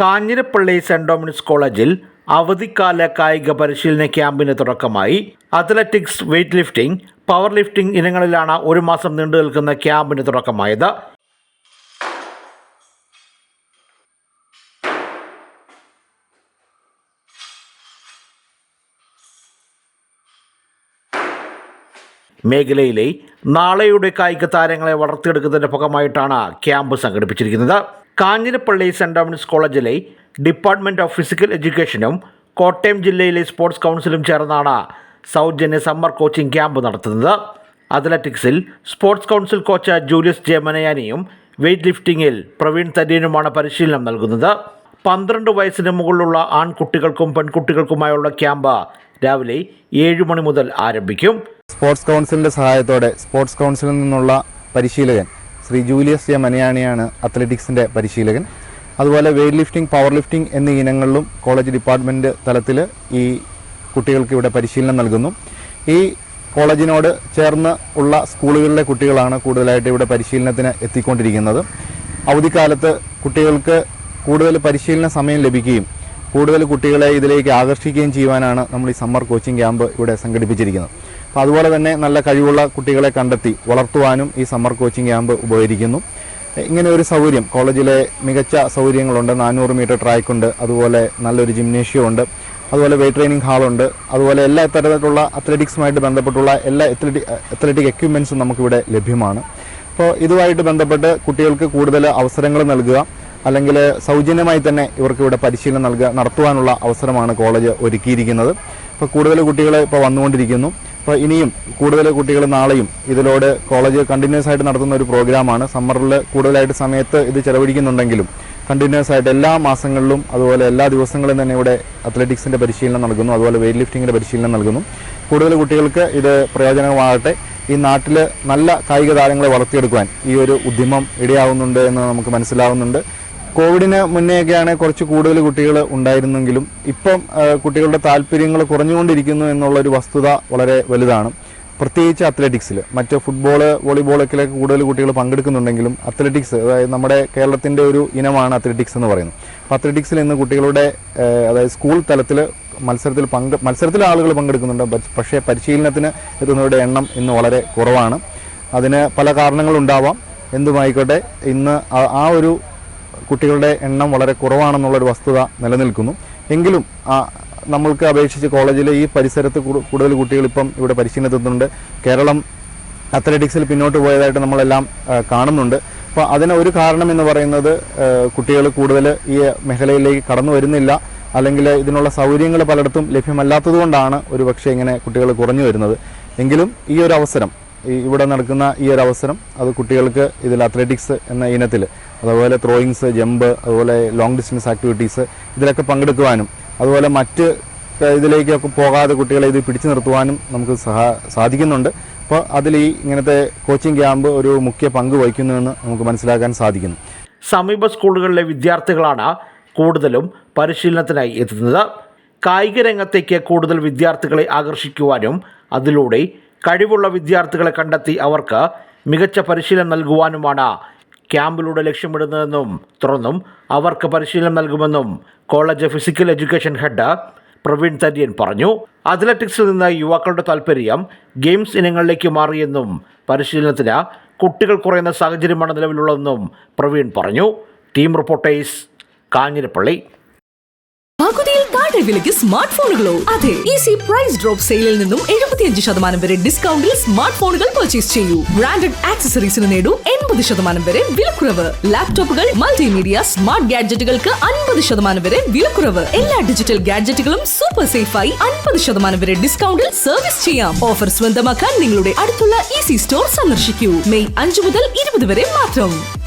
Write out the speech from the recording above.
Kanjirappally saint Dominic's കോളേജിൽ അവധിക്കാല കായിക പരിശീലന ക്യാമ്പിന് തുടക്കമായി. Athletics weightlifting powerlifting ഇനങ്ങളിലാണ് ഒരു മാസം നീണ്ടു നിൽക്കുന്ന ക്യാമ്പിന് തുടക്കമായത്. മേഖലയിലെ നാളെയുടെ കായിക താരങ്ങളെ വളർത്തിയെടുക്കുന്നതിന്റെ ഭാഗമായിട്ടാണ് ക്യാമ്പ് സംഘടിപ്പിച്ചിരിക്കുന്നത്. കാഞ്ഞിരപ്പള്ളി സെന്റ് ഡൊമിനിക്സ് കോളേജിലെ ഡിപ്പാർട്ട്മെന്റ് ഓഫ് ഫിസിക്കൽ എഡ്യൂക്കേഷനും കോട്ടയം ജില്ലയിലെ സ്പോർട്സ് കൗൺസിലും ചേർന്നാണ് സൗജന്യ സമ്മർ കോച്ചിംഗ് ക്യാമ്പ് നടത്തുന്നത്. അത്ലറ്റിക്സിൽ sports council coach Julius J മനയാനിയും weight ലിഫ്റ്റിംഗിൽ പ്രവീൺ തരീനുമാണ് പരിശീലനം നൽകുന്നത്. പന്ത്രണ്ട് വയസ്സിന് മുകളിലുള്ള ആൺകുട്ടികൾക്കും പെൺകുട്ടികൾക്കുമായുള്ള ക്യാമ്പ് രാവിലെ ഏഴ് മണി മുതൽ ആരംഭിക്കും. സ്പോർട്സ് കൗൺസിലിന്റെ സഹായത്തോടെ സ്പോർട്സ് കൗൺസിലിൽ നിന്നുള്ള പരിശീലകൻ ശ്രീ ജൂലിയസ് ജെ മനയാണിയാണ് അത്ലറ്റിക്സിന്റെ പരിശീലകൻ. അതുപോലെ വെയ്റ്റ് ലിഫ്റ്റിംഗ് പവർ ലിഫ്റ്റിംഗ് എന്നീ ഇനങ്ങളിലും കോളേജ് ഡിപ്പാർട്ട്മെന്റ് തലത്തിൽ ഈ കുട്ടികൾക്ക് ഇവിടെ പരിശീലനം നൽകുന്നു. ഈ കോളേജിനോട് ചേർന്ന് ഉള്ള സ്കൂളുകളിലെ കുട്ടികളാണ് കൂടുതലായിട്ട് ഇവിടെ പരിശീലനത്തിന് എത്തിക്കൊണ്ടിരിക്കുന്നത്. അവധിക്കാലത്ത് കുട്ടികൾക്ക് കൂടുതൽ പരിശീലന സമയം ലഭിക്കുകയും കൂടുതൽ കുട്ടികളെ ഇതിലേക്ക് ആകർഷിക്കുകയും ചെയ്യുവാനാണ് നമ്മൾ ഈ സമ്മർ കോച്ചിങ് ക്യാമ്പ് ഇവിടെ സംഘടിപ്പിച്ചിരിക്കുന്നത്. അപ്പോൾ അതുപോലെ തന്നെ നല്ല കഴിവുള്ള കുട്ടികളെ കണ്ടെത്തി വളർത്തുവാനും ഈ സമ്മർ കോച്ചിങ് ക്യാമ്പ് ഉപകരിക്കുന്നു. ഇങ്ങനെ ഒരു സൗകര്യം കോളേജിലെ മികച്ച സൗകര്യങ്ങളുണ്ട്. നാനൂറ് മീറ്റർ ട്രാക്ക് ഉണ്ട്. അതുപോലെ നല്ലൊരു ജിംനേഷ്യം ഉണ്ട്. അതുപോലെ വെയ്റ്റ് ട്രെയിനിങ് ഹാളുണ്ട് അതുപോലെ എല്ലാ തരത്തിലുള്ള അത്ലറ്റിക്സുമായിട്ട് ബന്ധപ്പെട്ടുള്ള എല്ലാ അത്ലറ്റിക് അത്ലറ്റിക് എക്യുപ്മെൻസും നമുക്കിവിടെ ലഭ്യമാണ്. അപ്പോൾ ഇതുമായിട്ട് ബന്ധപ്പെട്ട് കുട്ടികൾക്ക് കൂടുതൽ അവസരങ്ങൾ നൽകുക അല്ലെങ്കിൽ സൗജന്യമായി തന്നെ ഇവർക്ക് ഇവിടെ പരിശീലനം നൽകുക നടത്തുവാനുള്ള അവസരമാണ് കോളേജ് ഒരുക്കിയിരിക്കുന്നത്. ഇപ്പോൾ കൂടുതൽ കുട്ടികൾ ഇപ്പോൾ വന്നുകൊണ്ടിരിക്കുന്നു. അപ്പോൾ ഇനിയും കൂടുതൽ കുട്ടികൾ നാളെയും ഇതിലൂടെ കോളേജ് കണ്ടിന്യൂസ് ആയിട്ട് നടത്തുന്ന ഒരു പ്രോഗ്രാമാണ്. സമ്മറിൽ കൂടുതലായിട്ട് സമയത്ത് ഇത് ചെലവഴിക്കുന്നുണ്ടെങ്കിലും കണ്ടിന്യൂസ് ആയിട്ട് എല്ലാ മാസങ്ങളിലും അതുപോലെ എല്ലാ ദിവസങ്ങളിലും തന്നെ ഇവിടെ അത്ലറ്റിക്സിന്റെ പരിശീലനം നൽകുന്നു. അതുപോലെ വെയിറ്റ് ലിഫ്റ്റിംഗിന്റെ പരിശീലനം നൽകുന്നു. കൂടുതൽ കുട്ടികൾക്ക് ഇത് പ്രയോജനമാകട്ടെ ഈ നാട്ടിൽ നല്ല കായിക താരങ്ങളെ വളർത്തിയെടുക്കുവാൻ ഈ ഒരു ഉദ്യമം ഇടയാവുന്നുണ്ട് എന്ന് നമുക്ക് മനസ്സിലാവുന്നുണ്ട്. കോവിഡിന് മുന്നേയൊക്കെയാണ് കുറച്ച് കൂടുതൽ കുട്ടികൾ ഉണ്ടായിരുന്നെങ്കിലും ഇപ്പം കുട്ടികളുടെ താല്പര്യങ്ങൾ കുറഞ്ഞുകൊണ്ടിരിക്കുന്നു എന്നുള്ള ഒരു വസ്തുത വളരെ വലുതാണ്. പ്രത്യേകിച്ച് അത്ലറ്റിക്സിൽ മറ്റ് ഫുട്ബോൾ വോളിബോളൊക്കെ കൂടുതൽ കുട്ടികൾ പങ്കെടുക്കുന്നുണ്ടെങ്കിലും അത്ലറ്റിക്സ് അതായത് നമ്മുടെ കേരളത്തിന്റെ ഒരു ഇനമാണ് അത്ലറ്റിക്സ് എന്ന് പറയുന്നത്. അപ്പോൾ അത്ലറ്റിക്സിൽ ഇന്ന് കുട്ടികളുടെ അതായത് സ്കൂൾ തലത്തിൽ മത്സരത്തിൽ പങ്ക് മത്സരത്തിൽ ആളുകൾ പങ്കെടുക്കുന്നുണ്ട്. പക്ഷേ പരിശീലനത്തിന് എത്തുന്നവരുടെ എണ്ണം ഇന്ന് വളരെ കുറവാണ്. അതിന് പല കാരണങ്ങളുണ്ടാവാം. എന്തുമായിക്കോട്ടെ ഇന്ന് ആ ഒരു കുട്ടികളുടെ എണ്ണം വളരെ കുറവാണെന്നുള്ളൊരു വസ്തുത നിലനിൽക്കുന്നു. എങ്കിലും നമ്മൾക്ക് അപേക്ഷിച്ച് കോളേജിലെ ഈ പരിസരത്ത് കൂടു- കൂടുതൽ കുട്ടികൾ ഇപ്പം ഇവിടെ പരിശീലനത്തുന്നുണ്ട് കേരളം അത്ലറ്റിക്സിൽ പിന്നോട്ട് പോയതായിട്ട് നമ്മളെല്ലാം കാണുന്നുണ്ട്. അപ്പോൾ അതിന് ഒരു കാരണം എന്ന് പറയുന്നത് കുട്ടികൾ കൂടുതൽ ഈ മേഖലയിലേക്ക് കടന്നു വരുന്നില്ല. അല്ലെങ്കിൽ ഇതിനുള്ള സൗകര്യങ്ങൾ പലയിടത്തും ലഭ്യമല്ലാത്തതുകൊണ്ടാണ് ഒരു പക്ഷേ ഇങ്ങനെ കുട്ടികൾ കുറഞ്ഞു വരുന്നത്. എങ്കിലും ഈ ഒരു അവസരം ഈ ഇവിടെ നടക്കുന്ന ഈ ഒരു അവസരം അത് കുട്ടികൾക്ക് ഇതിൽ അത്ലറ്റിക്സ് എന്ന ഇനത്തിൽ അതുപോലെ ത്രോയിങ്സ് ജമ്പ് അതുപോലെ ലോങ് ഡിസ്റ്റൻസ് ആക്ടിവിറ്റീസ് ഇതിലൊക്കെ പങ്കെടുക്കുവാനും അതുപോലെ മറ്റ് ഇതിലേക്കൊക്കെ പോകാതെ കുട്ടികളെ ഇത് പിടിച്ചു നിർത്തുവാനും നമുക്ക് സഹാ സാധിക്കുന്നുണ്ട്. അപ്പോൾ അതിൽ ഈ ഇങ്ങനത്തെ കോച്ചിങ് ക്യാമ്പ് ഒരു മുഖ്യ പങ്ക് വഹിക്കുന്നുവെന്ന് നമുക്ക് മനസ്സിലാക്കാൻ സാധിക്കുന്നു. സമീപ സ്കൂളുകളിലെ വിദ്യാർത്ഥികളാണ് കൂടുതലും പരിശീലനത്തിനായി എത്തുന്നത്. കായിക രംഗത്തേക്ക് കൂടുതൽ വിദ്യാർത്ഥികളെ ആകർഷിക്കുവാനും അതിലൂടെ കഴിവുള്ള വിദ്യാർത്ഥികളെ കണ്ടെത്തി അവർക്ക് മികച്ച പരിശീലനം നൽകുവാനുമാണ് ക്യാമ്പിലൂടെ ലക്ഷ്യമിടുന്നതെന്നും തുറന്നും അവർക്ക് പരിശീലനം നൽകുമെന്നും college physical education head Praveen Tharian പറഞ്ഞു. അത്ലറ്റിക്സിൽ നിന്ന് യുവാക്കളുടെ താൽപ്പര്യം ഗെയിംസ് ഇനങ്ങളിലേക്ക് മാറിയെന്നും പരിശീലനത്തിന് കുട്ടികൾ കുറയുന്ന സാഹചര്യമാണ് നിലവിലുള്ളതെന്നും പ്രവീൺ പറഞ്ഞു. Team reporters Kanjirappally. വിലയ്ക്ക് സ്മാർട്ട് ഫോണുകളോ അതെ ഈസി പ്രൈസ് ഡ്രോപ്പ് സെയിലിൽ നിന്നും എഴുപത്തിയഞ്ച് ശതമാനം വരെ ഡിസ്കൗണ്ടിൽ സ്മാർട്ട് ഫോണുകൾ പർച്ചേസ് ചെയ്യൂ ബ്രാൻഡഡ് ആക്സസറീസിന് നേടൂ എൺപത് ശതമാനം വരെ വിലക്കുറവ്. ലാപ്ടോപ്പുകൾ മൾട്ടിമീഡിയ സ്മാർട്ട് ഗാഡ്ജറ്റുകൾക്ക് അൻപത് ശതമാനം വരെ വിലക്കുറവ്. എല്ലാ ഡിജിറ്റൽ ഗാഡ്ജറ്റുകളും സൂപ്പർ സേഫായി അൻപത് ശതമാനം വരെ ഡിസ്കൗണ്ടിൽ സർവീസ് ചെയ്യാം. ഓഫർ സ്വന്തമാക്കാൻ നിങ്ങളുടെ അടുത്തുള്ള ഈസി സ്റ്റോർ സന്ദർശിക്കൂ. മെയ് അഞ്ച് മുതൽ ഇരുപത് വരെ മാത്രം.